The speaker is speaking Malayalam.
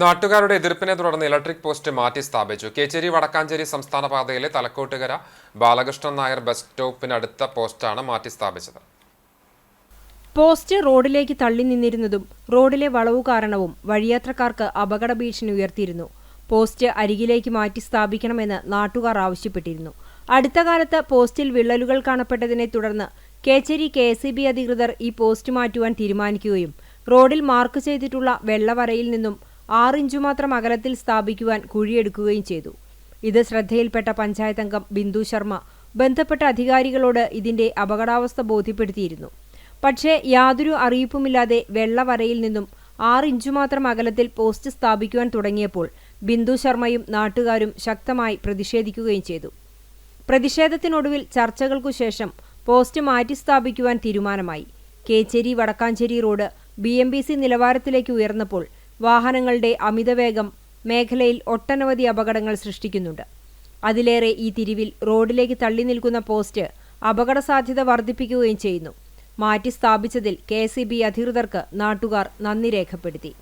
നാട്ടുകാരുടെ എതിർപ്പിനെ തുടർന്ന് ഇലക്ട്രിക് പോസ്റ്റ് മാറ്റി സ്ഥാപിച്ചു. കേച്ചേരി വടക്കാഞ്ചേരി സംസ്ഥാന പാതയിലെ തലക്കോട്ടുകര ബാലകൃഷ്ണൻ നായർ ബസ് സ്റ്റോപ്പിനടുത്ത പോസ്റ്റാണ് മാറ്റി സ്ഥാപിച്ചത്. പോസ്റ്റ് റോഡിലേക്ക് തള്ളി നിന്നിരുന്നതും റോഡിലെ വളവ് കാരണവും വഴിയാത്രക്കാർക്ക് അപകട ഭീഷണി ഉയർത്തിയിരുന്നു. പോസ്റ്റ് അരികിലേക്ക് മാറ്റി സ്ഥാപിക്കണമെന്ന് നാട്ടുകാർ ആവശ്യപ്പെട്ടിരുന്നു. അടുത്ത കാലത്ത് പോസ്റ്റിൽ വിള്ളലുകൾ കാണപ്പെട്ടതിനെ തുടർന്ന് കേച്ചേരി കെ അധികൃതർ ഈ പോസ്റ്റ് മാറ്റുവാൻ തീരുമാനിക്കുകയും റോഡിൽ മാർക്ക് ചെയ്തിട്ടുള്ള വെള്ളവരയിൽ നിന്നും ആറിഞ്ചു മാത്രം അകലത്തിൽ സ്ഥാപിക്കുവാൻ കുഴിയെടുക്കുകയും ചെയ്തു. ഇത് ശ്രദ്ധയിൽപ്പെട്ട പഞ്ചായത്ത് അംഗം ബിന്ദു ശർമ്മ ബന്ധപ്പെട്ട അധികാരികളോട് ഇതിന്റെ അപകടാവസ്ഥ ബോധ്യപ്പെടുത്തിയിരുന്നു. പക്ഷേ യാതൊരു അറിയിപ്പുമില്ലാതെ വെള്ളവരയിൽ നിന്നും ആറ് ഇഞ്ചു മാത്രം അകലത്തിൽ പോസ്റ്റ് സ്ഥാപിക്കുവാൻ തുടങ്ങിയപ്പോൾ ബിന്ദു ശർമ്മയും നാട്ടുകാരും ശക്തമായി പ്രതിഷേധിക്കുകയും ചെയ്തു. പ്രതിഷേധത്തിനൊടുവിൽ ചർച്ചകൾക്കു ശേഷം പോസ്റ്റ് മാറ്റി സ്ഥാപിക്കുവാൻ തീരുമാനമായി. കേച്ചേരി വടക്കാഞ്ചേരി റോഡ് ബി നിലവാരത്തിലേക്ക് ഉയർന്നപ്പോൾ വാഹനങ്ങളുടെ അമിതവേഗം മേഖലയിൽ ഒട്ടനവധി അപകടങ്ങൾ സൃഷ്ടിക്കുന്നുണ്ട്. അതിലേറെ ഈ തിരിവിൽ റോഡിലേക്ക് തള്ളി നിൽക്കുന്ന പോസ്റ്റ് അപകട സാധ്യത വർദ്ധിപ്പിക്കുകയും ചെയ്യുന്നു. മാറ്റി സ്ഥാപിച്ചതിൽ കെ അധികൃതർക്ക് നാട്ടുകാർ നന്ദി രേഖപ്പെടുത്തി.